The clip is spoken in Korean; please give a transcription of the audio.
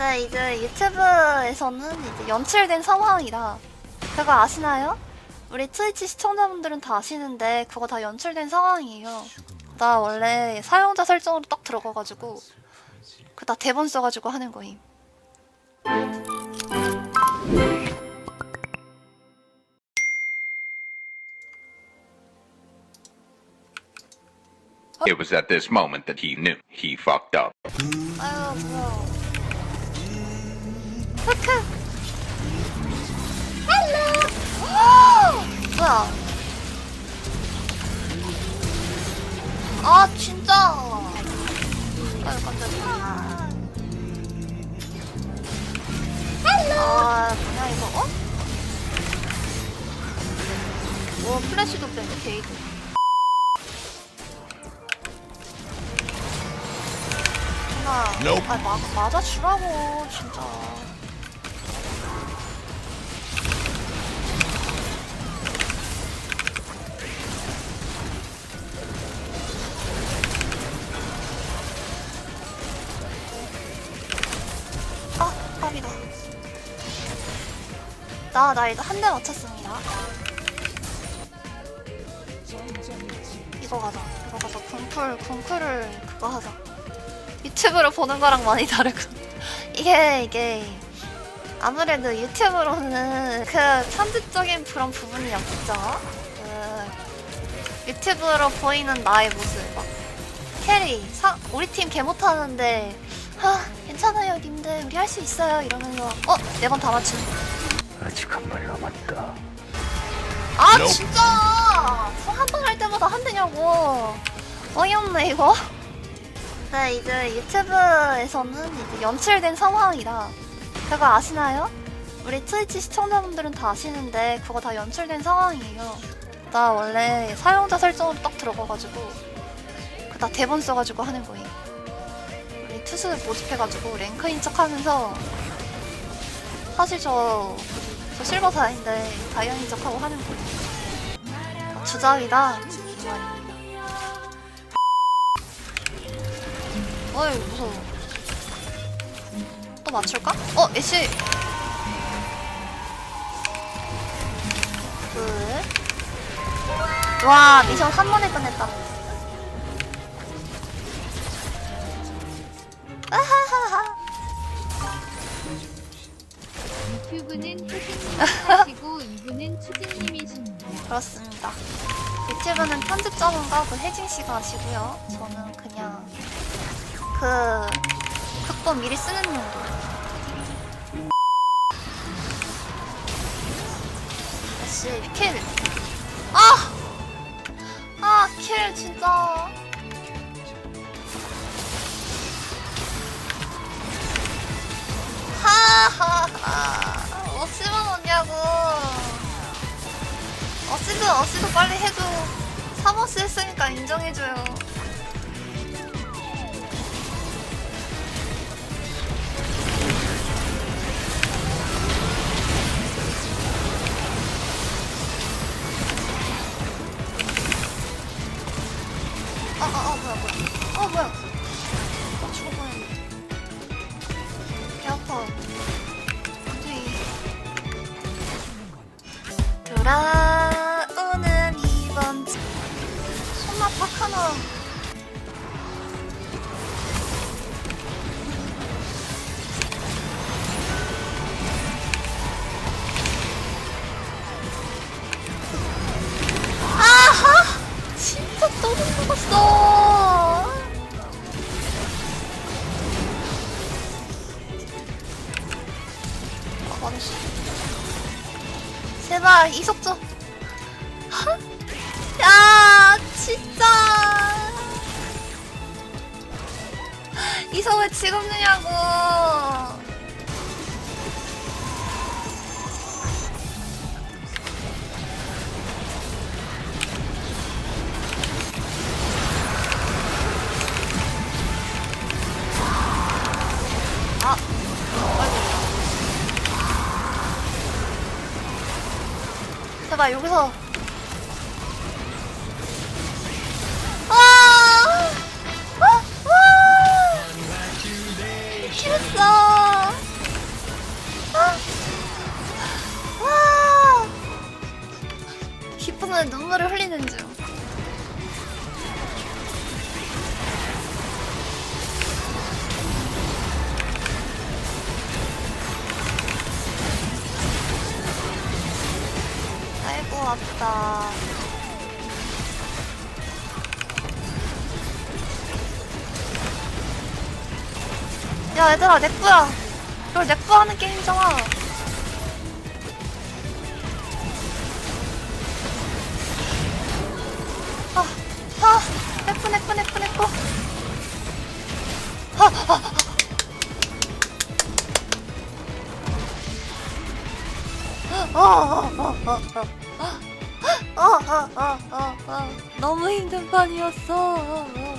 네, 이제 유튜브에서는 이제 연출된 상황이라 그거 아시나요? 우리 트위치 시청자분들은 다 아시는데 그거 다 연출된 상황이에요. 나 원래 사용자 설정으로 딱 들어가가지고 그다 대본 써가지고 하는 거임. It was at this moment that he knew he fucked up. 아유 뭐야. 흑흑. 헬로. 뭐야? 아 진짜. 아유 깜짝이야. 헬로. 아 뭐야 이거 어? 오 플래시도 뺀 게이드. 누나, 아 마, 맞아주라고 진짜. 아, 깜이다. 나, 나 이거 한 대 맞췄습니다. 이거 가자. 이거 가자. 궁풀, 궁풀을 그거 하자. 유튜브로 보는 거랑 많이 다르고 이게 이게 아무래도 유튜브로는 그 편집적인 그런 부분이 없죠. 그 유튜브로 보이는 나의 모습 막 캐리 사, 우리 팀 개 못하는데 아 괜찮아요 님들 우리 할 수 있어요 이러면서 어? 네 번 다 맞춘 아직 한 발 남았다. 아 진짜! 한 번 할 때마다 한 대냐고. 어이없네 이거. 네 이제 유튜브에서는 이제 연출된 상황이라 그거 아시나요? 우리 트위치 시청자분들은 다 아시는데 그거 다 연출된 상황이에요. 나 원래 사용자 설정으로 딱 들어가가지고 그다 대본 써가지고 하는 거예요 우리 투수 모집해가지고 랭크인 척 하면서 사실 저, 저 실버 다인데 다이아인 척하고 하는 거예요 그 말입니다. 어이 무서워. 또 맞출까? 어 애쉬. 굿 와 미션 한 번에 끝냈다 유튜브는 혜진님이시고 이분은 추진님이십니다. 그렇습니다 유튜브는 편집 전문가 그 혜진 씨가 하시고요 저는 그냥 그 극본 미리 쓰는 용도 역시 킬. 아! 아, 킬 진짜. 어찌만 오냐고. 어찌도 어찌도 빨리 해줘. 3어스 했으니까 인정해줘요. 아, 아, 아, 뭐야, 뭐야. 어, 뭐야. 아, 죽을 뻔했네. 개 아파. 돌아오는 이번 팍 하나. 아하! 진짜 너무. 아, 망치. 제발 이속 좀. 하? 야, 진짜. 왜 지금 주냐고. 제발 여기서 아! 아! 아! 미치겠어 아! 아! 기쁨에 눈물을 흘리는 중 아프다. 야 얘들아 넥부야. 이걸 넥부 하는 게임이잖아. 아, 아, 너무 힘든 판이었어.